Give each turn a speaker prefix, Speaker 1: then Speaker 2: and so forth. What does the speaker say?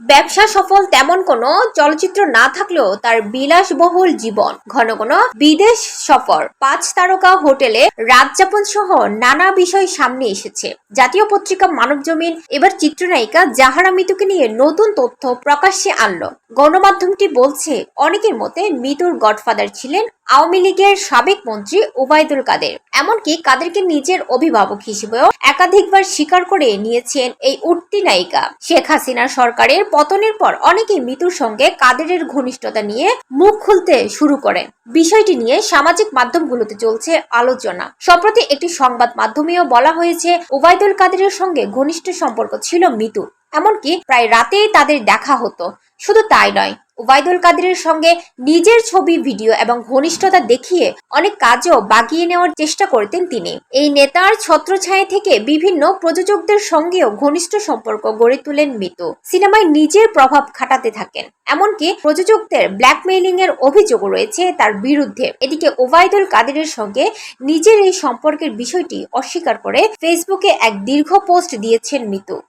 Speaker 1: ব্যবসা সফল তেমন কোনো চলচ্চিত্র না থাকলেও তার বিলাসবহুল জীবন, ঘন ঘন বিদেশ সফর, পাঁচ তারকা হোটেলে রাত যাপন সহ নানা বিষয় সামনে এসেছে। জাতীয় পত্রিকা মানবজমিন এবার চিত্রনায়িকা জাহারা মিতুকে নিয়ে নতুন তথ্য প্রকাশ্যে আনলো। গণমাধ্যমটি বলছে, অনেকের মতে মিতুর গডফাদার ছিলেন আওয়ামী লীগের সাবেক মন্ত্রী ওবায়দুল কাদের। এমনকি কাদেরকে নিজের অভিভাবক হিসেবেও একাধিকবার স্বীকার করে নিয়েছেন এই উঠতি নায়িকা। শেখ হাসিনা সরকারের পতনের পর অনেকেই মিতুর সঙ্গে কাদেরের ঘনিষ্ঠতা নিয়ে মুখ খুলতে শুরু করেন। বিষয়টি নিয়ে সামাজিক মাধ্যমগুলোতে চলছে আলোচনা। সম্প্রতি একটি সংবাদ মাধ্যমেও বলা হয়েছে, ওবায়দুল কাদেরের সঙ্গে ঘনিষ্ঠ সম্পর্ক ছিল মিতু এমনকি প্রায় রাতেই তাদের দেখা হতো। শুধু তাই নয় ওবায়দুল কাদেরের সঙ্গে নিজের ছবি, ভিডিও এবং ঘনিষ্ঠতা দেখিয়ে অনেক কাজও বাগিয়ে নেওয়ার চেষ্টা করতেন তিনি। এই নেতার ছত্রছায়া থেকে বিভিন্ন প্রযোজকদের সঙ্গেও ঘনিষ্ঠ সম্পর্ক গড়ে তোলেন মিতু। সিনেমায় নিজের প্রভাব খাটাতে থাকেন। এমনকি প্রযোজকদের ব্ল্যাকমেইলিং এর অভিযোগও রয়েছে তার বিরুদ্ধে। এদিকে ওবায়দুল কাদেরের সঙ্গে নিজের এই সম্পর্কের বিষয়টি অস্বীকার করে ফেসবুকে এক দীর্ঘ পোস্ট দিয়েছেন মিতু।